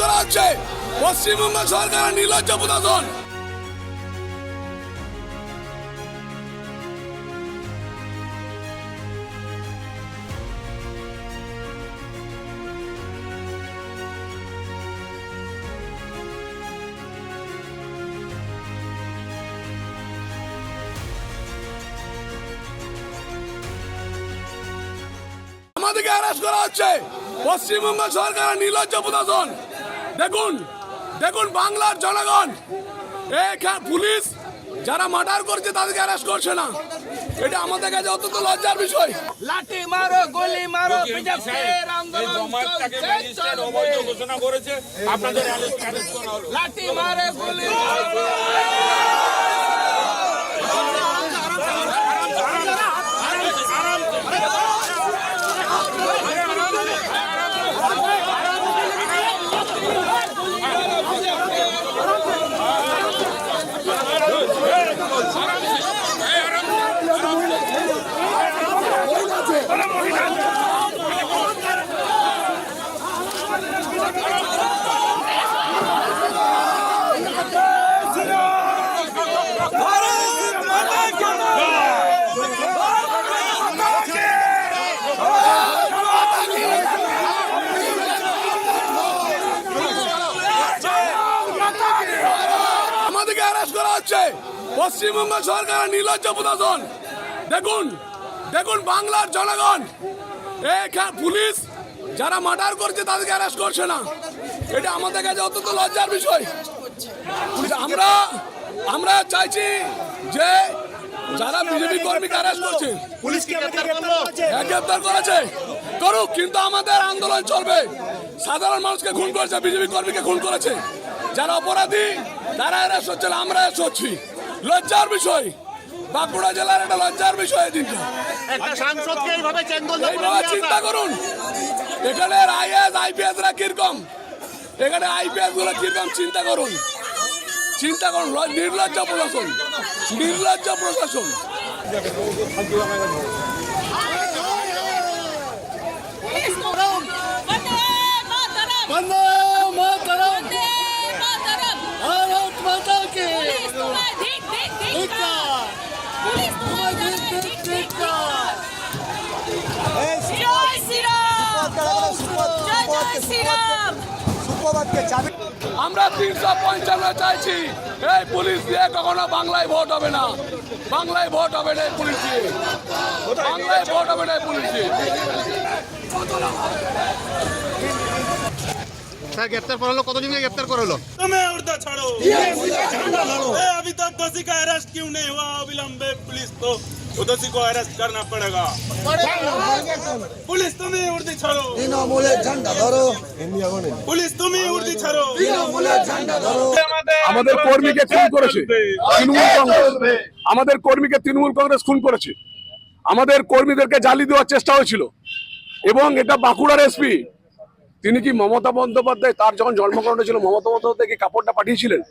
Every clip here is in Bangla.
করা হচ্ছে। পশ্চিমবঙ্গ সরকারের নির্লজ্জ প্রশাসন। আমাদেরকে অ্যারেস্ট করা হচ্ছে। পশ্চিমবঙ্গ সরকারের নির্লজ্জ প্রশাসন। দেখুন দেখুন বাংলার জনগণ। এখানে পুলিশ যারা মার্ডার করছে তাদেরকে অ্যারেস্ট করছে না। এটা আমাদের কাছে অত্যন্ত লজ্জার বিষয়। লাঠি মারো গলি মারো আপনাদের লাঠি মারে গুলি হচ্ছে পশ্চিমবঙ্গ সরকারের নির্লজ্জ প্রশাসন। দেখুন দেখুন বাংলার জনগণ। পুলিশ যারা মার্ডার করছে তাদেরকে অ্যারেস্ট করছে না। এটা আমাদের কাছে অত্যন্ত লজ্জার বিষয়। আমরা আমরা চাইছি যে যারা বিজেপি কর্মীকে অ্যারেস্ট করছে। হ্যাঁ, গ্রেপ্তার করেছে। করুক কিন্তু আমাদের আন্দোলন চলবে। সাধারণ মানুষকে খুন করেছে বিজেপি কর্মীকে খুন করেছে। যারা অপরাধী তারা অ্যারেস্ট হচ্ছে আমরা হচ্ছি। লজ্জার বিষয়। বাঁকুড়া জেলার একটা লজ্জার বিষয় এই দিনটা। একটা সাংসদকে এইভাবে চেঙ্গল এইভাবে চিন্তা করুন। এখানে আইএস আইপিএস রা কীরকম? এখানে আইপিএসগুলো কীরকম? চিন্তা করুন। চিন্তা করুন। নির্লজ্জ প্রশাসন। নির্লজ্জ প্রশাসন। আমরা তিনশো পঞ্চান্ন চাইছি। এই পুলিশ দিয়ে কখনো বাংলায় ভোট হবে না। বাংলায় ভোট হবে না পুলিশ বাংলায় ভোট হবে না পুলিশ দিয়ে। স্যার গ্রেপ্তার করা হলো কতজনকে গ্রেপ্তার করা ছাড়ো। ছাড়ো। उर्दा छोड़ो ए, अभी तक दोषी का अरेस्ट क्यों नहीं हुआ अविलंबे पुलिस को वो दोषी को अरेस्ट करना पड़ेगा पुलिस तुम्हें उर्दी छोड़ो তৃণমূলের ঝান্ডা ধরো पुलिस तुम्हें उर्दी छोड़ो তৃণমূলের ঝান্ডা ধরো আমাদের কর্মীকে খুন করেছে তৃণমূল কংগ্রেস আমাদের কর্মীকে তৃণমূল কংগ্রেস খুন করেছে আমাদের কর্মীদেরকে জালি দেওয়ার চেষ্টা হয়েছিল এবং এটা বাঁকুড়ার এসপি তিনি কি মমতা বন্দ্যোপাধ্যায় তার যখন জন্মগ্রহণ ছিল মমতা বন্দ্যোপাধ্যায় কি কাপড়টা পাঠিয়েছিলেন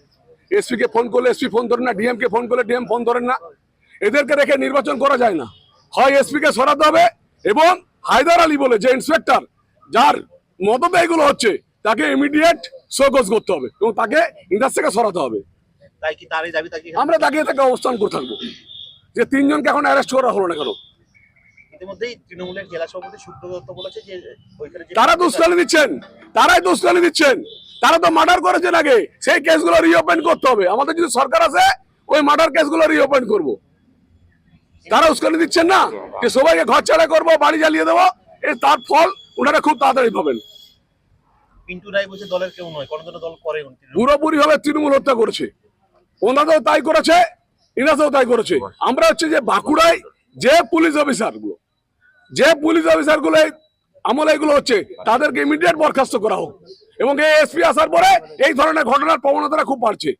এসপি কে ফোন করলে এসপি ফোন ধরেন না ডিএম কে ফোন করলে ডিএম ফোন ধরেন না। এদেরকে রেখে নির্বাচন করা যায় না। হয় এসপি কে সরাতে হবে এবং হায়দার আলী বলে যে ইন্সপেক্টর যার মদতে এগুলো হচ্ছে তাকে ইমিডিয়েট শোকজ করতে হবে এবং তাকে ইন্ডাস থেকে সরাতে হবে। তাকে আমরা তাকিয়ে তাকে অবস্থান করে থাকব। যে তিনজনকে এখন অ্যারেস্ট করা হলো না কেন? ইতিমধ্যেই তৃণমূলের জেলা সভাপতি দত্ত বলেছে যে ওইখানে তারা দুষ্কালি দিচ্ছেন তারাই দুষ্কালি দিচ্ছেন তারা তো মার্ডার করেছেন আগে। সেই কেসগুলো রিওপেন করতে হবে। আমাদের যদি সরকার আছে ওই মার্ডার কেসগুলো রিওপেন করব। তারা উস্কানি দিচ্ছেন না? যে সবাইকে ঘর ছাড়া করব বাড়ি জ্বালিয়ে দেবো তার ফল ওনারা খুব তাড়াতাড়ি পাবেন। পিন্টু রায় বলছে দলের কেউ নয় কোনো দল করে পুরোপুরি ভাবে তৃণমূল হত্যা করেছে। ওনাদেরও তাই করেছে ইনাদেরও তাই করেছে। আমরা হচ্ছে যে বাঁকুড়ায় যে পুলিশ অফিসারগুলো যে পুলিশ অফিসারগুলো আমলে এগুলো হচ্ছে, তাদেরকে ইমিডিয়েট বরখাস্ত করা হোক। এবং এই এসপি আসার পরে এই ধরনের ঘটনার প্রবণতাটা খুব বাড়ছে।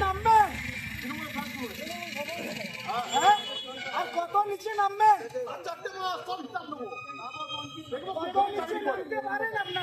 নামবে। নিচে নামবে আর চারটে পঞ্চান্ন দেখব পারেন আপনারা